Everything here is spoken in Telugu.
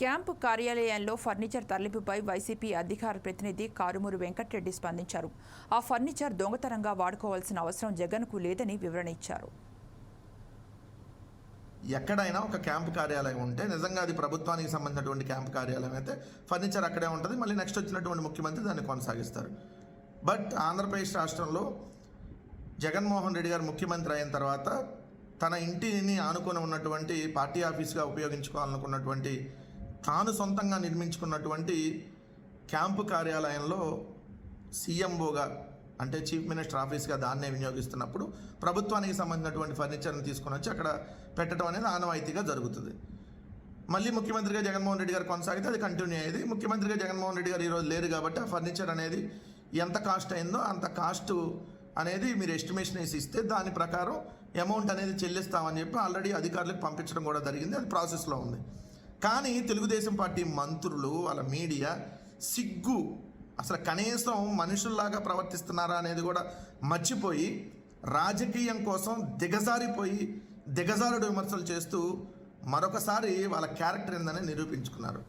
క్యాంపు కార్యాలయంలో ఫర్నిచర్ తరలింపుపై వైసీపీ అధికార ప్రతినిధి కారుమూరి వెంకటరెడ్డి స్పందించారు. ఆ ఫర్నిచర్ దొంగతనంగా వాడుకోవాల్సిన అవసరం జగన్కు లేదని వివరణ ఇచ్చారు. ఎక్కడైనా ఒక క్యాంపు కార్యాలయం ఉంటే నిజంగా అది ప్రభుత్వానికి సంబంధించినటువంటి క్యాంపు కార్యాలయం అయితే ఫర్నిచర్ అక్కడే ఉంటుంది. మళ్ళీ నెక్స్ట్ వచ్చినటువంటి ముఖ్యమంత్రి దాన్ని కొనసాగిస్తారు. బట్ ఆంధ్రప్రదేశ్ రాష్ట్రంలో జగన్మోహన్ రెడ్డి గారు ముఖ్యమంత్రి అయిన తర్వాత తన ఇంటిని ఆనుకొని ఉన్నటువంటి పార్టీ ఆఫీస్గా ఉపయోగించుకోవాలనుకున్నటువంటి తాను సొంతంగా నిర్మించుకున్నటువంటి క్యాంపు కార్యాలయంలో సీఎంఓగా అంటే చీఫ్ మినిస్టర్ ఆఫీస్గా దాన్నే వినియోగిస్తున్నప్పుడు ప్రభుత్వానికి సంబంధించినటువంటి ఫర్నిచర్ని తీసుకుని వచ్చి అక్కడ పెట్టడం అనేది ఆనవాయితీగా జరుగుతుంది. మళ్ళీ ముఖ్యమంత్రిగా జగన్మోహన్ రెడ్డి గారు కొనసాగితే అది కంటిన్యూ అయ్యేది. ముఖ్యమంత్రిగా జగన్మోహన్ రెడ్డి గారు ఈరోజు లేరు కాబట్టి ఆ ఫర్నిచర్ అనేది ఎంత కాస్ట్ అయిందో అంత కాస్ట్ అనేది మీరు ఎస్టిమేషన్ వేసి ఇస్తే దాని ప్రకారం అమౌంట్ అనేది చెల్లిస్తామని చెప్పి ఆల్రెడీ అధికారులకు పంపించడం కూడా జరిగింది. అది ప్రాసెస్లో ఉంది. కానీ తెలుగుదేశం పార్టీ మంత్రులు వాళ్ళ మీడియా సిగ్గు. అసలు కనీసం మనుషుల్లాగా ప్రవర్తిస్తున్నారా అనేది కూడా మర్చిపోయి రాజకీయం కోసం దిగజారిపోయి దిగజారుడు విమర్శలు చేస్తూ మరొకసారి వాళ్ళ క్యారెక్టర్ ఏందని నిరూపించుకున్నారు.